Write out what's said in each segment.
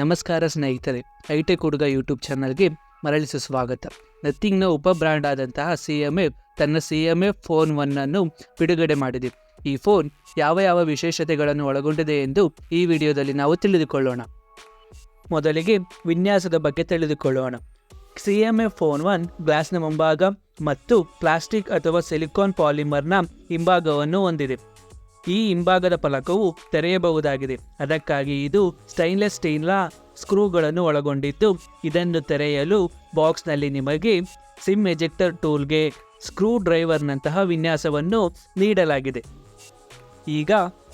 ನಮಸ್ಕಾರ ಸ್ನೇಹಿತರೆ ಐಟೆಕ್ ಹುಡುಗ ಯೂಟ್ಯೂಬ್ ಚಾನಲ್ಗೆ ಮರಳಿ ಸುಸ್ವಾಗತ. ನಥಿಂಗ್ನ ಉಪ ಬ್ರ್ಯಾಂಡ್ ಆದಂತಹ ಸಿ ಎಂ ಎಫ್, ತನ್ನ C M F phone one ಅನ್ನು ಬಿಡುಗಡೆ ಮಾಡಿದೆ. ಈ ಫೋನ್ ಯಾವ ಯಾವ ವಿಶೇಷತೆಗಳನ್ನು ಒಳಗೊಂಡಿದೆ ಎಂದು ಈ ವಿಡಿಯೋದಲ್ಲಿ ನಾವು ತಿಳಿದುಕೊಳ್ಳೋಣ. ಮೊದಲಿಗೆ ವಿನ್ಯಾಸದ ಬಗ್ಗೆ ತಿಳಿದುಕೊಳ್ಳೋಣ. C M F phone one ಗ್ಲಾಸ್ನ ಮುಂಭಾಗ ಮತ್ತು ಪ್ಲಾಸ್ಟಿಕ್ ಅಥವಾ ಸಿಲಿಕಾನ್ ಪಾಲಿಮರ್ನ ಹಿಂಭಾಗವನ್ನು ಹೊಂದಿದೆ. ಈ ಹಿಂಭಾಗದ ಫಲಕವು ತೆರೆಯಬಹುದಾಗಿದೆ. ಅದಕ್ಕಾಗಿ ಇದು ಸ್ಟೈನ್ಲೆಸ್ ಸ್ಟೀಲ್ನ ಸ್ಕ್ರೂಗಳನ್ನು ಒಳಗೊಂಡಿದ್ದು, ಇದನ್ನು ತೆರೆಯಲು ಬಾಕ್ಸ್ನಲ್ಲಿ ನಿಮಗೆ ಸಿಮ್ ಎಜೆಕ್ಟರ್ ಟೂಲ್ಗೆ ಸ್ಕ್ರೂ ಡ್ರೈವರ್ನಂತಹ ವಿನ್ಯಾಸವನ್ನು ನೀಡಲಾಗಿದೆ. ಈಗ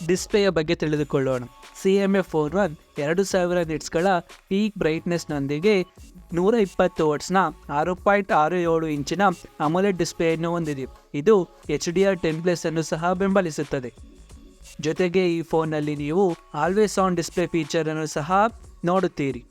ಡಿಸ್ಪ್ಲೇಯ ಬಗ್ಗೆ ತಿಳಿದುಕೊಳ್ಳೋಣ. C M F phone one ಎರಡು ಸಾವಿರ ನಿಟ್ಸ್ಗಳ ಪೀಕ್ ಬ್ರೈಟ್ನೆಸ್ನೊಂದಿಗೆ ನೂರ ಇಪ್ಪತ್ತು ವರ್ಟ್ಸ್ನ ಆರು ಪಾಯಿಂಟ್ ಆರು ಏಳು ಇಂಚಿನ ಅಮೋಲೆಡ್ ಡಿಸ್ಪ್ಲೇಯನ್ನು ಹೊಂದಿದೆ. ಇದು H D R ten plus ಅನ್ನು ಸಹ ಬೆಂಬಲಿಸುತ್ತದೆ. ಜೊತೆಗೆ ಈ ಫೋನ್ನಲ್ಲಿ ನೀವು ಆಲ್ವೇಸ್ ಆನ್ ಡಿಸ್ಪ್ಲೇ ಫೀಚರನ್ನು ಸಹ ನೋಡುತ್ತೀರಿ.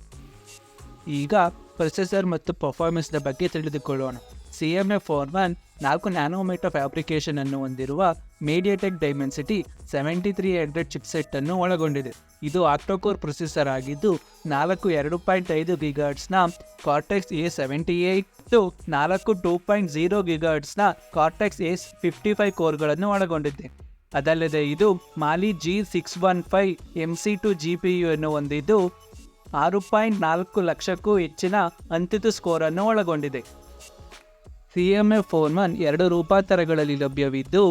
ಈಗ ಪ್ರೊಸೆಸರ್ ಮತ್ತು ಪರ್ಫಾರ್ಮೆನ್ಸ್ನ ಬಗ್ಗೆ ತಿಳಿದುಕೊಳ್ಳೋಣ. C M F phone one ನಾಲ್ಕು ನ್ಯಾನೋಮೀಟರ್ ಫ್ಯಾಬ್ರಿಕೇಶನ್ ಅನ್ನು ಹೊಂದಿರುವ MediaTek Dimensity seventy three hundred chipset ಅನ್ನು ಒಳಗೊಂಡಿದೆ. ಇದು ಆಕ್ಟೋಕೋರ್ ಪ್ರೊಸೆಸರ್ ಆಗಿದ್ದು ನಾಲ್ಕು ಎರಡು ಪಾಯಿಂಟ್ ಐದು ಗಿಗಾಡ್ಸ್ನ ಕಾರ್ಟೆಕ್ಸ್ ಎ ಸೆವೆಂಟಿ ಏಯ್ಟ್ ನಾಲ್ಕು ಟೂ ಪಾಯಿಂಟ್ ಜೀರೋ ಗಿಗಾಡ್ಸ್ನ ಕಾರ್ಟೆಕ್ಸ್ ಎ ಫಿಫ್ಟಿ ಫೈವ್ ಕೋರ್ಗಳನ್ನು ಒಳಗೊಂಡಿದೆ. ಅದಲ್ಲದೆ ಇದು Mali G six one five M C two G P U ಅನ್ನು ಹೊಂದಿದ್ದು ಆರು ಪಾಯಿಂಟ್ ನಾಲ್ಕು ಲಕ್ಷಕ್ಕೂ ಹೆಚ್ಚಿನ ಅಂತಿತು ಸ್ಕೋರನ್ನು ಒಳಗೊಂಡಿದೆ. C M F phone one ಎರಡು ರೂಪಾಂತರಗಳಲ್ಲಿ ಲಭ್ಯವಿದ್ದು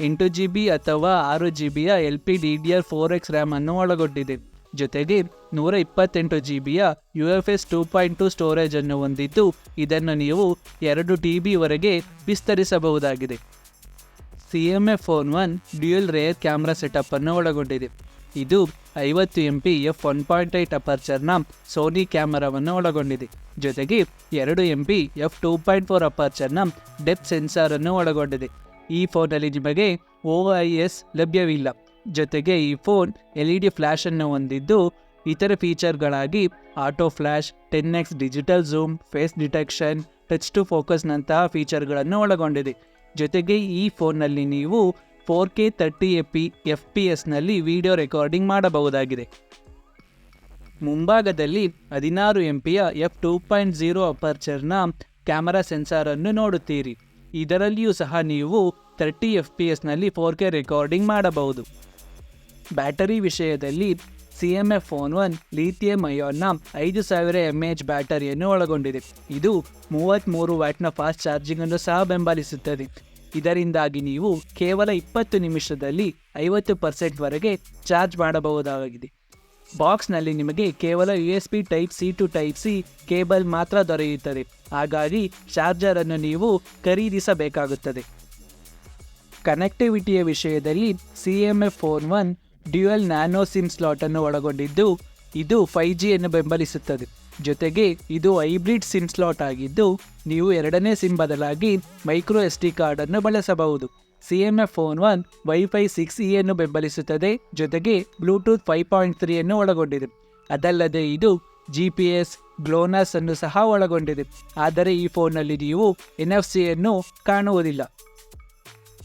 ಎಂಟು ಜಿ ಬಿ ಅಥವಾ ಆರು G ಬಿಯ L P D D R four X RAM ಅನ್ನು ಒಳಗೊಂಡಿದೆ. ಜೊತೆಗೆ ನೂರ ಇಪ್ಪತ್ತೆಂಟು G ಬಿಯ U F S two point two storage ಅನ್ನು ಹೊಂದಿದ್ದು ಇದನ್ನು ನೀವು ಎರಡು ಟಿ ಬಿವರೆಗೆ ವಿಸ್ತರಿಸಬಹುದಾಗಿದೆ. C M F phone one dual rear camera setup ಅನ್ನು ಒಳಗೊಂಡಿದೆ. ಇದು ಐವತ್ತು M P F one point eight ಅಪರ್ಚರ್ನ Sony ಕ್ಯಾಮರಾವನ್ನು ಒಳಗೊಂಡಿದೆ. ಜೊತೆಗೆ ಎರಡು M P F two point four ಅಪರ್ಚರ್ನ depth ಸೆನ್ಸಾರನ್ನು ಒಳಗೊಂಡಿದೆ. ಈ ಫೋನಲ್ಲಿ ನಿಮಗೆ ಓ ಐ ಎಸ್ ಲಭ್ಯವಿಲ್ಲ. ಜೊತೆಗೆ ಈ ಫೋನ್ ಎಲ್ ಇ ಡಿ ಫ್ಲ್ಯಾಶನ್ನು ಹೊಂದಿದ್ದು ಇತರ ಫೀಚರ್ಗಳಾಗಿ auto flash ten X digital zoom, face detection, touch to ಫೋಕಸ್ನಂತಹ ಫೀಚರ್ಗಳನ್ನು ಒಳಗೊಂಡಿದೆ. ಜೊತೆಗೆ ಈ ಫೋನ್ನಲ್ಲಿ ನೀವು four K thirty A P F P ಎಸ್ನಲ್ಲಿ video recording ಮಾಡಬಹುದಾಗಿದೆ. ಮುಂಭಾಗದಲ್ಲಿ ಹದಿನಾರು ಎಂ ಪಿಯ ಎಫ್ ಟೂ ಪಾಯಿಂಟ್ ಜೀರೋ ಅಪರ್ಚರ್ನ ಕ್ಯಾಮರಾ ಸೆನ್ಸಾರನ್ನು ನೋಡುತ್ತೀರಿ. ಇದರಲ್ಲಿಯೂ ಸಹ ನೀವು ತರ್ಟಿ ಎಫ್ ಪಿ ಎಸ್ನಲ್ಲಿ ಫೋರ್ ಕೆ ರೆಕಾರ್ಡಿಂಗ್ ಮಾಡಬಹುದು. ಬ್ಯಾಟರಿ ವಿಷಯದಲ್ಲಿ C M F phone one lithium ಅಯೋನ್ನ ಐದು ಸಾವಿರ ಎಂ ಎಚ್ ಬ್ಯಾಟರಿಯನ್ನು ಒಳಗೊಂಡಿದೆ. ಇದು ಮೂವತ್ತ್ಮೂರು ವ್ಯಾಟ್ನ ಫಾಸ್ಟ್ ಚಾರ್ಜಿಂಗ್ ಅನ್ನು ಸಹ ಬೆಂಬಲಿಸುತ್ತದೆ. ಇದರಿಂದಾಗಿ ನೀವು ಕೇವಲ ಇಪ್ಪತ್ತು ನಿಮಿಷದಲ್ಲಿ ಐವತ್ತು ಪರ್ಸೆಂಟ್ವರೆಗೆ ಚಾರ್ಜ್ ಮಾಡಬಹುದಾಗಿದೆ. ಬಾಕ್ಸ್ನಲ್ಲಿ ನಿಮಗೆ ಕೇವಲ U S B type C to type C cable ಮಾತ್ರ ದೊರೆಯುತ್ತದೆ. ಹಾಗಾಗಿ ಚಾರ್ಜರನ್ನು ನೀವು ಖರೀದಿಸಬೇಕಾಗುತ್ತದೆ. ಕನೆಕ್ಟಿವಿಟಿಯ ವಿಷಯದಲ್ಲಿ C M F phone one dual nano SIM slot ಅನ್ನು ಒಳಗೊಂಡಿದ್ದು, ಇದು ಫೈ ಜಿಯನ್ನು ಬೆಂಬಲಿಸುತ್ತದೆ. ಜೊತೆಗೆ, ಇದು ಹೈಬ್ರಿಡ್ ಸಿಮ್ ಸ್ಲಾಟ್ ಆಗಿದ್ದು, ನೀವು ಎರಡನೇ ಸಿಮ್ ಬದಲಾಗಿ ಮೈಕ್ರೋ ಎಸ್ ಡಿ ಕಾರ್ಡನ್ನು ಬಳಸಬಹುದು. C M F phone one wifi six E ಅನ್ನು ಬೆಂಬಲಿಸುತ್ತದೆ, ಜೊತೆಗೆ ಬ್ಲೂಟೂತ್ ಫೈವ್ ಪಾಯಿಂಟ್ ತ್ರೀಯನ್ನು ಒಳಗೊಂಡಿದೆ. ಅದಲ್ಲದೆ ಇದು ಜಿ ಪಿ ಎಸ್ ಗ್ಲೋನಸ್ ಅನ್ನು ಸಹ ಒಳಗೊಂಡಿದೆ. ಆದರೆ ಈ ಫೋನ್ನಲ್ಲಿ ನೀವು ಎನ್ ಎಫ್ ಸಿಯನ್ನು ಕಾಣುವುದಿಲ್ಲ.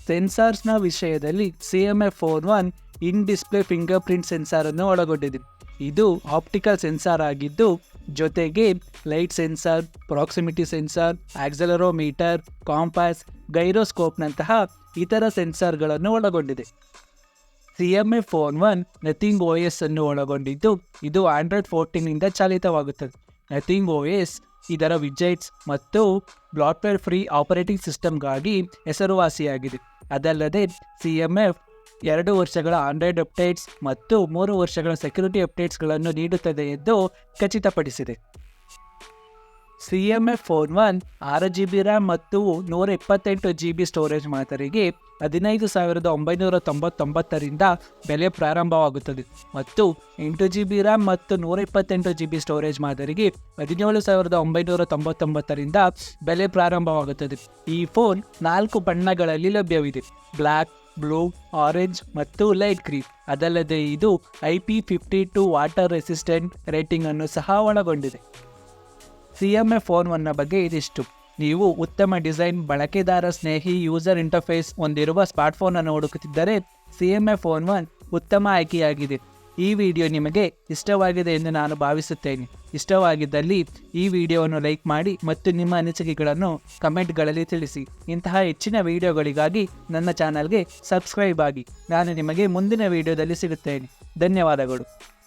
ಸೆನ್ಸಾರ್ಸ್ನ ವಿಷಯದಲ್ಲಿ C M F phone one in display fingerprint sensor ಅನ್ನು ಒಳಗೊಂಡಿದೆ. ಇದು ಆಪ್ಟಿಕಲ್ ಸೆನ್ಸಾರ್ ಆಗಿದ್ದು, ಜೊತೆಗೆ light sensor, proximity sensor, accelerometer compass ಗೈರೋಸ್ಕೋಪ್ನಂತಹ ಇತರ ಸೆನ್ಸಾರ್ಗಳನ್ನು ಒಳಗೊಂಡಿದೆ. C M F phone one Nothing O S ಅನ್ನು ಒಳಗೊಂಡಿದ್ದು, ಇದು ಆಂಡ್ರಾಯ್ಡ್ ಫೋರ್ಟೀನಿಂದ ಚಾಲಿತವಾಗುತ್ತದೆ. ನಥಿಂಗ್ ಓ ಎಸ್ ಇದರ ವಿಜೆಟ್ಸ್ ಮತ್ತು ಬ್ಲಾಟ್ವೇರ್ ಫ್ರೀ ಆಪರೇಟಿಂಗ್ ಸಿಸ್ಟಮ್ಗಾಗಿ ಹೆಸರುವಾಸಿಯಾಗಿದೆ. ಅದಲ್ಲದೆ ಸಿ ಎಂ ಎಫ್ ಎರಡು ವರ್ಷಗಳ ಆಂಡ್ರಾಯ್ಡ್ ಅಪ್ಡೇಟ್ಸ್ ಮತ್ತು ಮೂರು ವರ್ಷಗಳ ಸೆಕ್ಯುರಿಟಿ ಅಪ್ಡೇಟ್ಸ್ಗಳನ್ನು ನೀಡುತ್ತದೆ ಎಂದು ಖಚಿತಪಡಿಸಿದೆ. C M F phone one ಆರು ಜಿ ಬಿ ರ್ಯಾಮ್ ಮತ್ತು ನೂರ ಇಪ್ಪತ್ತೆಂಟು ಜಿ ಬಿ ಸ್ಟೋರೇಜ್ ಮಾದರಿಗೆ ಹದಿನೈದು ಸಾವಿರದ ಒಂಬೈನೂರ ತೊಂಬತ್ತೊಂಬತ್ತರಿಂದ ಬೆಲೆ ಪ್ರಾರಂಭವಾಗುತ್ತದೆ ಮತ್ತು ಎಂಟು ಜಿ ಬಿ ರ್ಯಾಮ್ ಮತ್ತು ನೂರ ಇಪ್ಪತ್ತೆಂಟು ಜಿ ಬಿ ಸ್ಟೋರೇಜ್ ಮಾದರಿಗೆ ಹದಿನೇಳು ಸಾವಿರದ ಒಂಬೈನೂರ ತೊಂಬತ್ತೊಂಬತ್ತರಿಂದ ಬೆಲೆ ಪ್ರಾರಂಭವಾಗುತ್ತದೆ. ಈ ಫೋನ್ ನಾಲ್ಕು ಬಣ್ಣಗಳಲ್ಲಿ ಲಭ್ಯವಿದೆ. ಬ್ಲ್ಯಾಕ್ ಬ್ಲೂ, ಆರೆಂಜ್ ಮತ್ತು ಲೈಟ್ ಗ್ರೀನ್. ಅದಲ್ಲದೆ ಇದು I P fifty two water resistant rating ಅನ್ನು ಸಹ ಒಳಗೊಂಡಿದೆ. ಸಿ ಎಂ ಎ ಫೋನ್ ಒನ್ನ ಬಗ್ಗೆ ಇದಿಷ್ಟು. ನೀವು ಉತ್ತಮ ಡಿಸೈನ್ ಬಳಕೆದಾರ ಸ್ನೇಹಿ ಯೂಸರ್ ಇಂಟರ್ಫೇಸ್ ಹೊಂದಿರುವ ಸ್ಮಾರ್ಟ್ಫೋನ್ ಅನ್ನು ಹುಡುಕುತ್ತಿದ್ದರೆ C M F phone one ಉತ್ತಮ ಆಯ್ಕೆಯಾಗಿದೆ. ಈ ವಿಡಿಯೋ ನಿಮಗೆ ಇಷ್ಟವಾಗಿದೆ ಎಂದು ನಾನು ಭಾವಿಸುತ್ತೇನೆ. ಇಷ್ಟವಾಗಿದ್ದಲ್ಲಿ ಈ ವಿಡಿಯೋವನ್ನು ಲೈಕ್ ಮಾಡಿ ಮತ್ತು ನಿಮ್ಮ ಅನಿಸಿಕೆಗಳನ್ನು ಕಮೆಂಟ್ಗಳಲ್ಲಿ ತಿಳಿಸಿ. ಇಂತಹ ಹೆಚ್ಚಿನ ವಿಡಿಯೋಗಳಿಗಾಗಿ ನನ್ನ ಚಾನಲ್ಗೆ ಸಬ್ಸ್ಕ್ರೈಬ್ ಆಗಿ. ನಾನು ನಿಮಗೆ ಮುಂದಿನ ವಿಡಿಯೋದಲ್ಲಿ ಸಿಗುತ್ತೇನೆ. ಧನ್ಯವಾದಗಳು.